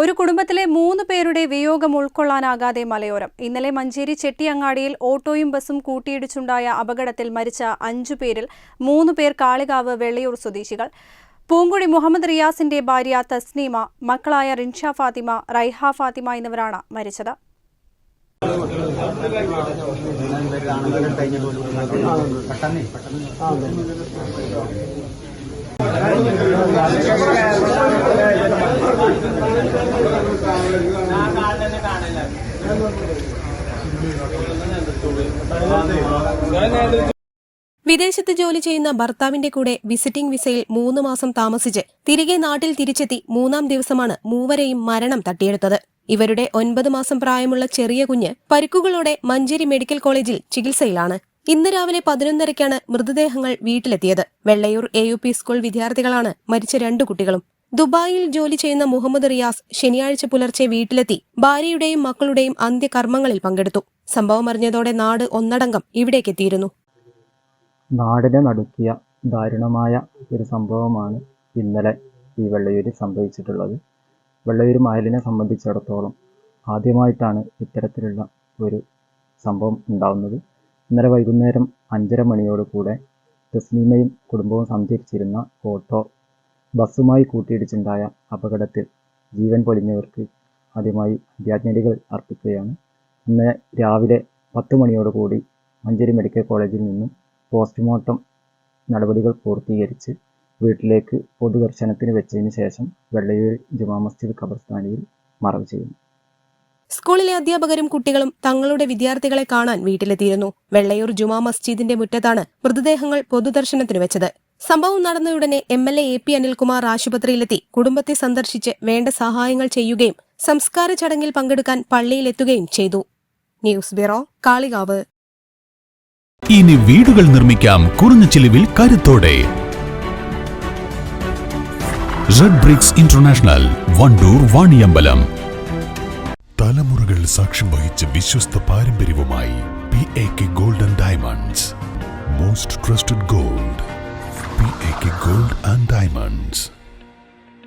ഒരു കുടുംബത്തിലെ മൂന്ന് പേരുടെ വിയോഗം ഉൾക്കൊള്ളാനാകാതെ മലയോരം. ഇന്നലെ മഞ്ചേരി ചെട്ടിയങ്ങാടിയിൽ ഓട്ടോയും ബസും കൂട്ടിയിടിച്ചുണ്ടായ അപകടത്തിൽ മരിച്ച അഞ്ചു പേരിൽ മൂന്ന് പേർ കാളികാവ് വെള്ളിയൂർ സ്വദേശികൾ. പൂങ്കുടി മുഹമ്മദ് റിയാസിന്റെ ഭാര്യ തസ്നീമ മക്കളായ റിൻഷ ഫാത്തിമ റൈഹ ഫാത്തിമ എന്നിവരാണ് മരിച്ചത്. വിദേശത്ത് ജോലി ചെയ്യുന്ന ഭർത്താവിന്റെ കൂടെ വിസിറ്റിംഗ് വിസയിൽ മൂന്ന് മാസം താമസിച്ച് തിരികെ നാട്ടിൽ തിരിച്ചെത്തി മൂന്നാം ദിവസമാണ് മൂവരെയും മരണം തട്ടിയെടുത്തത്. ഇവരുടെ ഒൻപത് മാസം പ്രായമുള്ള ചെറിയ കുഞ്ഞ് പരിക്കുകളോടെ മഞ്ചേരി മെഡിക്കൽ കോളേജിൽ ചികിത്സയിലാണ്. ഇന്ന് രാവിലെ പതിനൊന്നരയ്ക്കാണ് മൃതദേഹങ്ങൾ വീട്ടിലെത്തിയത്. വെള്ളയൂർ എ സ്കൂൾ വിദ്യാർത്ഥികളാണ് മരിച്ച രണ്ടു കുട്ടികളും. ദുബായിൽ ജോലി ചെയ്യുന്ന മുഹമ്മദ് റിയാസ് ശനിയാഴ്ച പുലർച്ചെ വീട്ടിലെത്തി ഭാര്യയുടെയും മക്കളുടെയും അന്ത്യകർമ്മങ്ങളിൽ പങ്കെടുത്തു. സംഭവം അറിഞ്ഞതോടെ നാട് ഒന്നടങ്കം ഇവിടേക്ക് എത്തിയിരുന്നു നാടിനെ നടുക്കിയ ദാരുണമായ ഒരു സംഭവമാണ് ഇന്നലെ ഈ വെള്ളയൂരിൽ സംഭവിച്ചിട്ടുള്ളത്. വെള്ളയൂർ മായലിനെ സംബന്ധിച്ചിടത്തോളം ആദ്യമായിട്ടാണ് ഇത്തരത്തിലുള്ള ഒരു സംഭവം ഉണ്ടാവുന്നത്. ഇന്നലെ വൈകുന്നേരം അഞ്ചര മണിയോടുകൂടെ തസ്നീമയും കുടുംബവും സഞ്ചരിച്ചിരുന്ന ഓട്ടോ ബസ്സുമായി കൂട്ടിയിടിച്ചുണ്ടായ അപകടത്തിൽ ജീവൻ പൊലിഞ്ഞവർക്ക് ആദ്യമായി അന്ത്യാജ്ഞലികൾ അർപ്പിക്കുകയാണ്. ഇന്ന് രാവിലെ പത്ത് മണിയോടുകൂടി മഞ്ചേരി മെഡിക്കൽ കോളേജിൽ നിന്നും പോസ്റ്റ്മോർട്ടം നടപടികൾ പൂർത്തീകരിച്ച് വീട്ടിലേക്ക് പൊതുദർശനത്തിന് വെച്ചതിന് ശേഷം വെള്ളയൂർ ജുമാ മസ്ജിദ് ഖബർസ്ഥാനിയിൽ മറവ് ചെയ്യുന്നു. സ്കൂളിലെ അധ്യാപകരും കുട്ടികളും തങ്ങളുടെ വിദ്യാർത്ഥികളെ കാണാൻ വീട്ടിലെത്തിയിരുന്നു. വെള്ളയൂർ ജുമാ മസ്ജിദിന്റെ മുറ്റത്താണ് മൃതദേഹങ്ങൾ പൊതുദർശനത്തിന് വെച്ചത്. സംഭവം നടന്നയുടനെ M L A A P Anilkumar ആശുപത്രിയിലെത്തി. കുടുംബത്തെ സന്ദർശിച്ച് വേണ്ട സഹായങ്ങൾ ചെയ്യുകയും സംസ്കാര ചടങ്ങിൽ പങ്കെടുക്കാൻ പള്ളിയിലെത്തുകയും ചെയ്തു. News bureau Kalikavu. ഇനി വീടുകൾ നിർമ്മിക്കാം കുറഞ്ഞ ചിലവിൽ കരുത്തോടെ. Red bricks international Wandoor Vaniyambalam. തലമുറകൾ സാക്ഷ്യം വഹിച്ച വിശ്വസ്ത പാരമ്പര്യവുമായി P A K golden diamonds most trusted gold P A K gold and diamonds